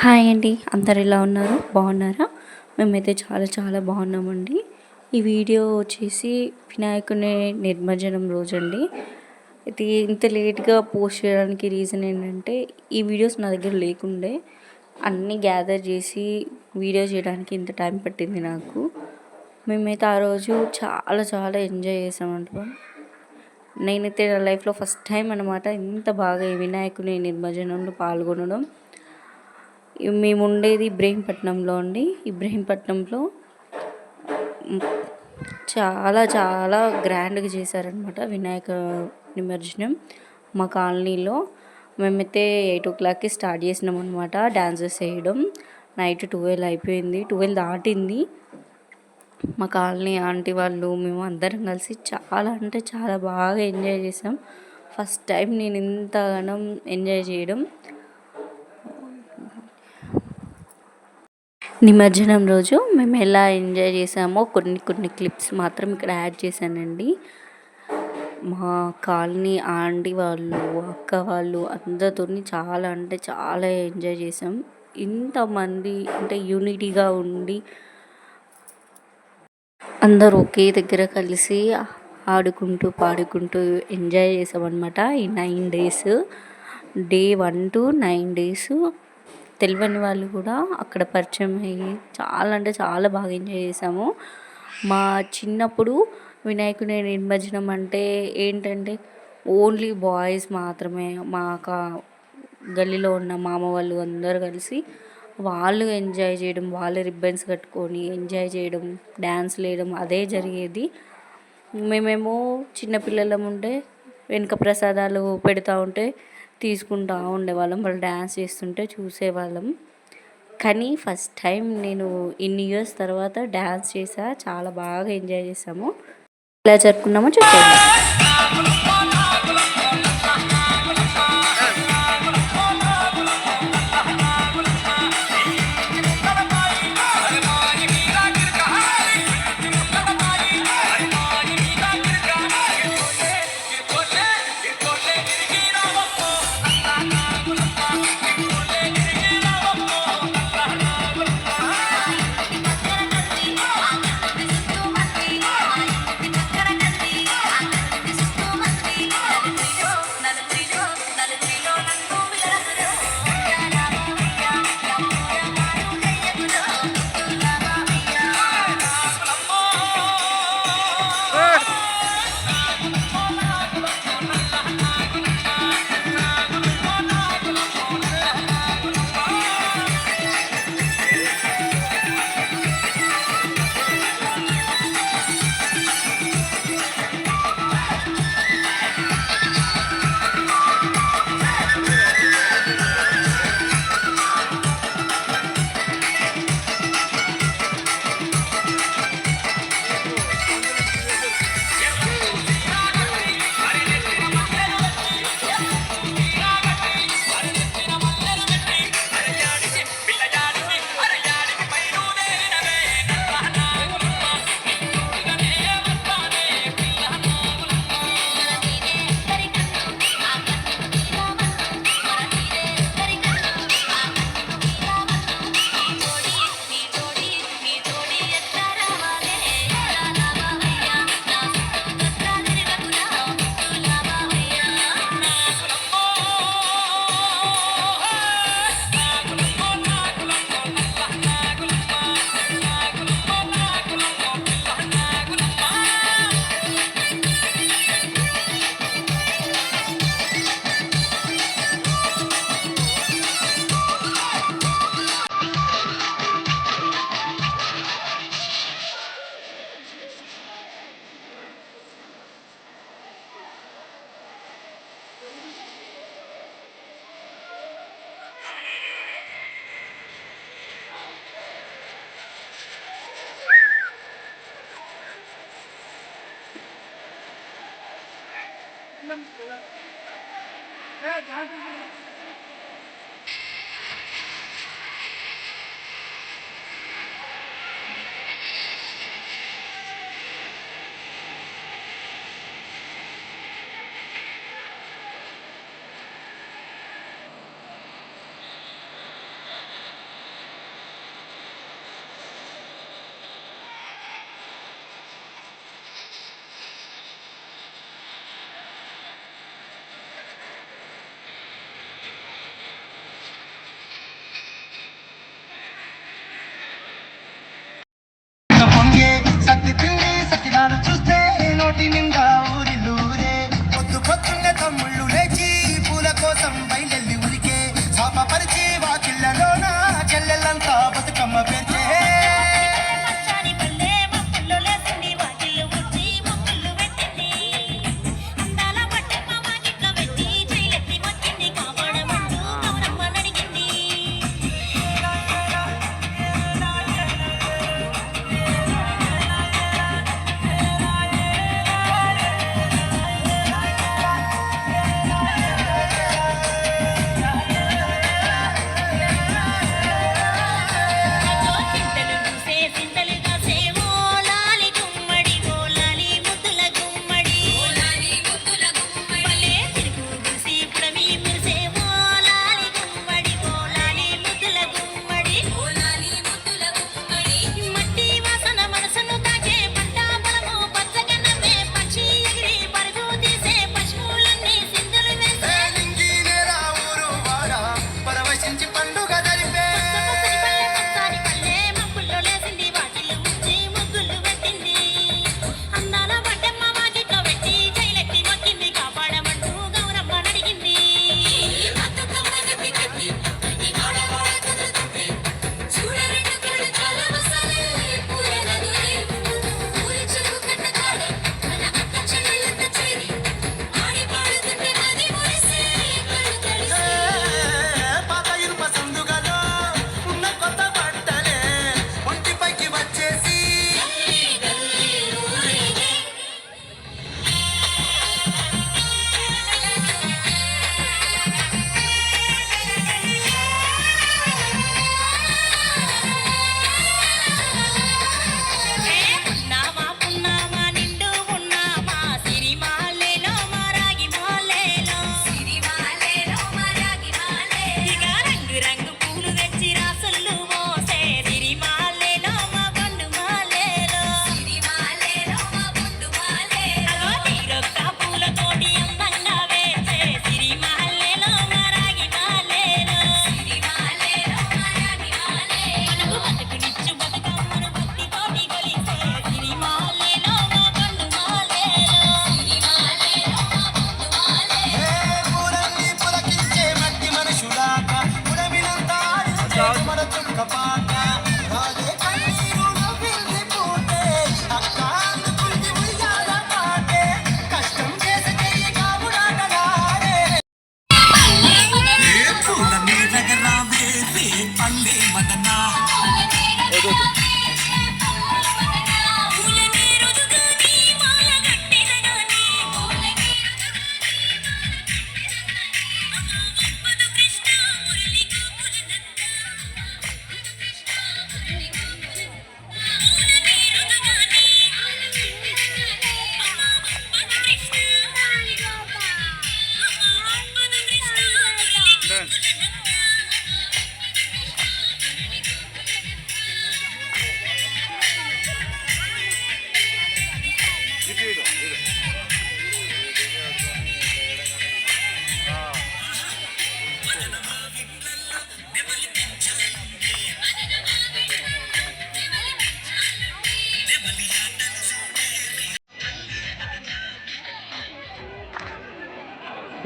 Hi అండి. అందరు ఎలా ఉన్నారు? బాగున్నారా? మేమైతే చాలా చాలా బాగున్నామండి. ఈ వీడియో వచ్చేసి వినాయకుని నిమజ్జనం రోజు అండి ఇది ఇంత లేట్గా పోస్ట్ చేయడానికి రీజన్ ఏంటంటే ఈ వీడియోస్ నా దగ్గర లేకుండే అన్నీ గ్యాదర్ చేసి వీడియో చేయడానికి ఇంత టైం పట్టింది నాకు. మేమైతే ఆ రోజు చాలా చాలా ఎంజాయ్ చేసామంట నేనైతే నా లైఫ్లో ఫస్ట్ టైం అనమాట ఇంత బాగా వినాయకుని నిర్మజ్జనంలో పాల్గొనడం. మేము ఉండేది ఇబ్రహీంపట్నంలో అండి. ఇబ్రహీంపట్నంలో చాలా చాలా గ్రాండ్గా చేశారనమాట వినాయక నిమజ్జనం మా కాలనీలో. మేమైతే ఎయిట్ ఓ క్లాక్కి స్టార్ట్ చేసినాం అనమాట డ్యాన్సెస్ వేయడం. నైట్ ట్వెల్వ్ అయిపోయింది. ట్వెల్వ్ దాటింది. మా కాలనీ ఆంటీ వాళ్ళు మేము అందరం కలిసి చాలా అంటే చాలా బాగా ఎంజాయ్ చేసాం. ఫస్ట్ టైం నేను ఇంతగానం ఎంజాయ్ చేయడం. నిమజ్జనం రోజు మేము ఎలా ఎంజాయ్ చేసామో కొన్ని కొన్ని క్లిప్స్ మాత్రం ఇక్కడ యాడ్ చేశానండి. మా కాలనీ ఆంటీ వాళ్ళు అక్క వాళ్ళు అందరితో చాలా అంటే చాలా ఎంజాయ్ చేసాం. ఇంతమంది అంటే యూనిటీగా ఉండి అందరూ ఒకే దగ్గర కలిసి ఆడుకుంటూ పాడుకుంటూ ఎంజాయ్ చేసామన్నమాట ఈ nine days. Day one to nine days తెలియని వాళ్ళు కూడా అక్కడ పరిచయం అయ్యి చాలా అంటే చాలా బాగా ఎంజాయ్ చేసాము. మా చిన్నప్పుడు వినాయకుని నిమజ్జనం అంటే ఏంటంటే ఓన్లీ బాయ్స్ మాత్రమే. మా గల్లీలో ఉన్న మామ వాళ్ళు అందరూ కలిసి వాళ్ళు ఎంజాయ్ చేయడం వాళ్ళు రిబ్బన్స్ కట్టుకొని ఎంజాయ్ చేయడం డ్యాన్స్లు వేయడం అదే జరిగేది. మేమేమో చిన్నపిల్లలం ఉంటే వెనుక ప్రసాదాలు పెడతా ఉంటే తీసుకుంటూ ఉండేవాళ్ళం. వాళ్ళు డ్యాన్స్ చేస్తుంటే చూసేవాళ్ళం. కానీ ఫస్ట్ టైం నేను ఇన్ని ఇయర్స్ తర్వాత డ్యాన్స్ చేసా. చాలా బాగా ఎంజాయ్ చేసాము. ఎలా జరుపుకున్నామో చెప్పండి. Hey, guys.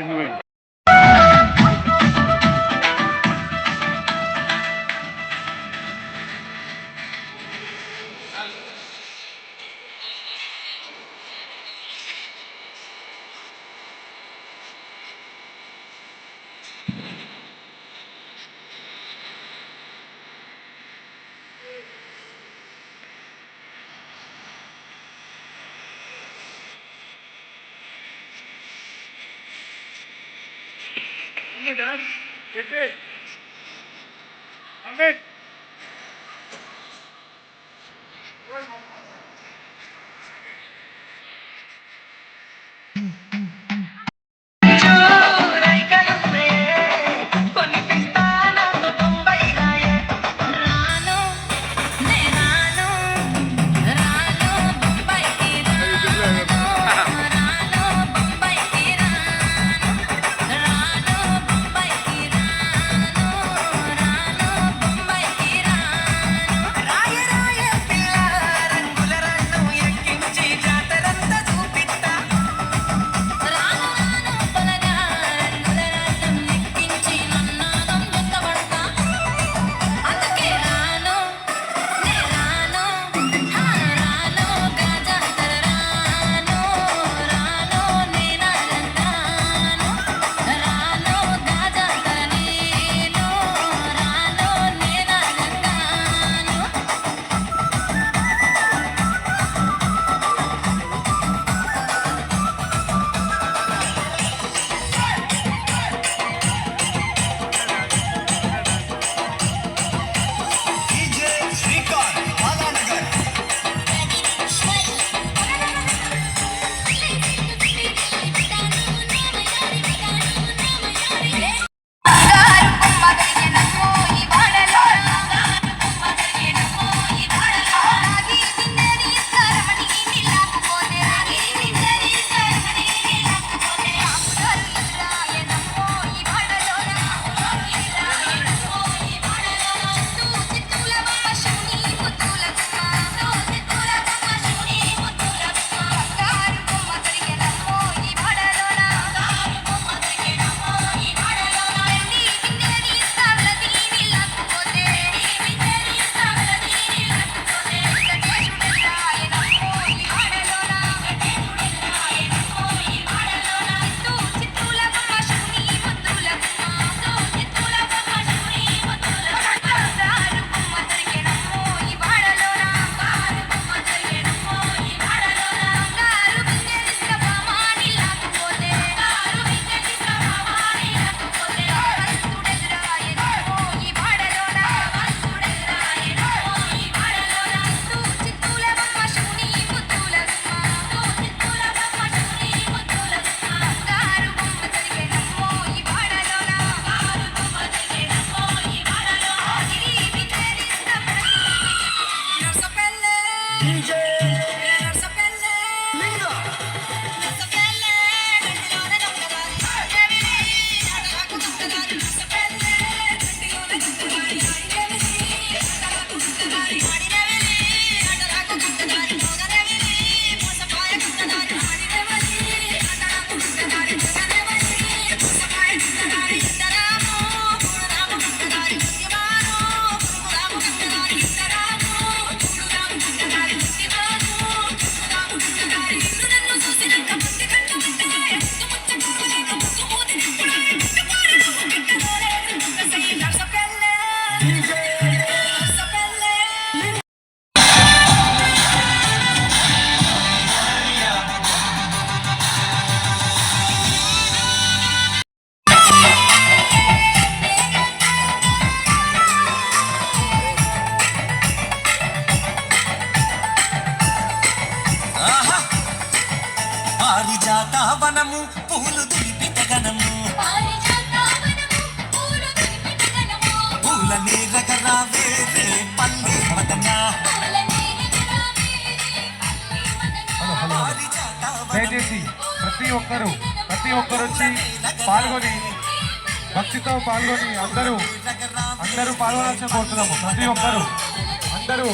Continue. verdade. Perfeito. Amém. పారిజాతావనము పూలు దులిపిత గణము. పూల నీరగరావే రే పల్లె మదన దయచేసి ప్రతి ఒక్కరు ప్రతి ఒక్కరు వచ్చి పాల్గొని భక్తితో పాల్గొని అందరూ అందరూ పాల్గొనాల్సిన కోరుతున్నాము. ప్రతి ఒక్కరు అందరూ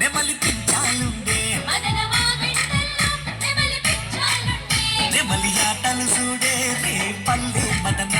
నెమలి పించాలుండే నెమలి ఆటలు చూడే రే పల్లె మదన.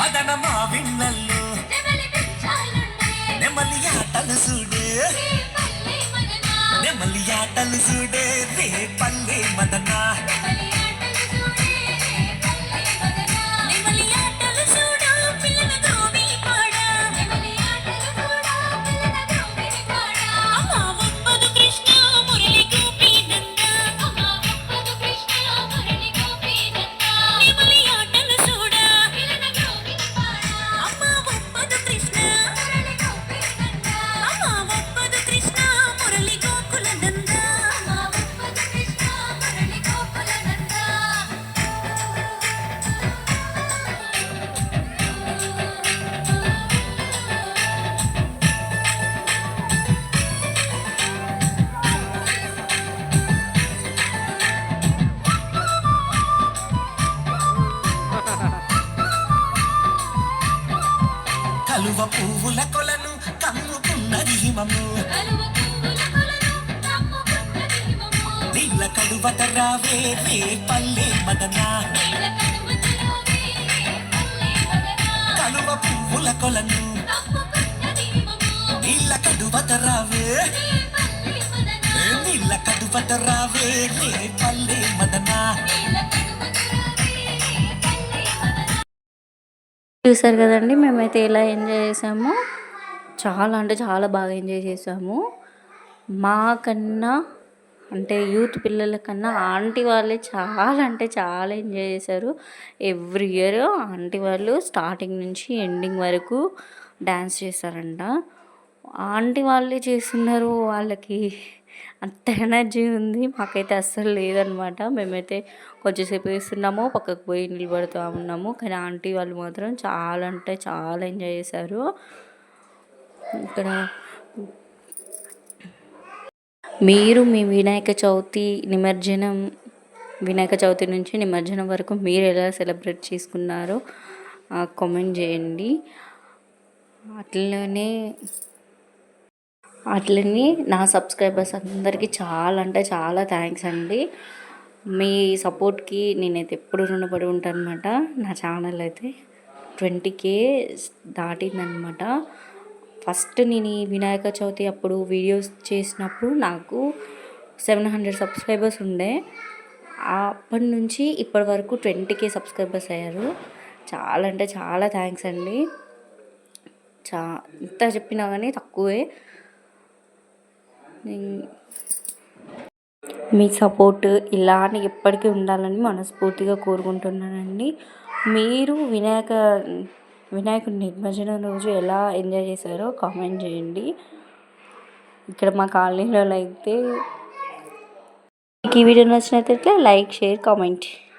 మదన మా విండ్లల్లో నెమలి ఆటలు చూడే. నెమలి ఆటలు చూడే రే పల్లె మదన. పువ్వుల కొలను కమ్ముకున్నది హిమము నీళ్ళ కడువత రావే రే పల్లె మదనా. కలువ పువ్వుల కొలను నీళ్ళ కడువత రావే నీళ్ళ కడువత రావే రే పల్లె మదనా. చూసారు కదండి మేమైతే ఎలా ఎంజాయ్ చేసాము. చాలా అంటే చాలా బాగా ఎంజాయ్ చేసాము. మాకన్నా అంటే యూత్ పిల్లల కన్నా ఆంటీ వాళ్ళే చాలా అంటే చాలా ఎంజాయ్ చేశారు. ఎవ్రీ ఇయర్ ఆంటీ వాళ్ళు స్టార్టింగ్ నుంచి ఎండింగ్ వరకు డ్యాన్స్ చేశారంట ఆంటీ వాళ్ళే చేస్తున్నారు వాళ్ళకి. అంత ఎనర్జీ ఉంది. మాకైతే అస్సలు లేదనమాట. మేమైతే కొంచెంసేపు వేస్తున్నాము పక్కకు పోయి నిలబడుతూ ఉన్నాము. కానీ ఆంటీ వాళ్ళు మాత్రం చాలా అంటే చాలా ఎంజాయ్ చేశారు. ఇక్కడ మీరు మీ వినాయక చవితి నిమజ్జనం వినాయక చవితి నుంచి నిమజ్జనం వరకు మీరు ఎలా సెలబ్రేట్ చేసుకున్నారో కామెంట్ చేయండి. అట్లనే అట్లనే నా సబ్స్క్రైబర్స్ అందరికీ చాలా అంటే చాలా థ్యాంక్స్ అండి. మీ సపోర్ట్కి నేనైతే ఎప్పుడు రుణపడి ఉంటాను అనమాట నా ఛానల్ అయితే ట్వంటీ కే దాటిందనమాట ఫస్ట్ నేను ఈ వినాయక చవితి అప్పుడు వీడియోస్ చేసినప్పుడు నాకు సెవెన్ హండ్రెడ్ సబ్స్క్రైబర్స్ ఉండే. అప్పటి నుంచి ఇప్పటి వరకు ట్వంటీ కే సబ్స్క్రైబర్స్ అయ్యారు. చాలా అంటే చాలా థ్యాంక్స్ అండి. చా ఇంత చెప్పినా కానీ తక్కువే. మీ సపోర్ట్ ఇలానే ఎప్పటికీ ఉండాలని మనస్ఫూర్తిగా కోరుకుంటున్నానండి. మీరు వినాయక వినాయకుడి నిమజ్జనం రోజు ఎలా ఎంజాయ్ చేశారో కామెంట్ చేయండి. ఇక్కడ మా కాలనీలో అయితే మీకు ఈ వీడియో నచ్చినట్లయితే లైక్ షేర్ కామెంట్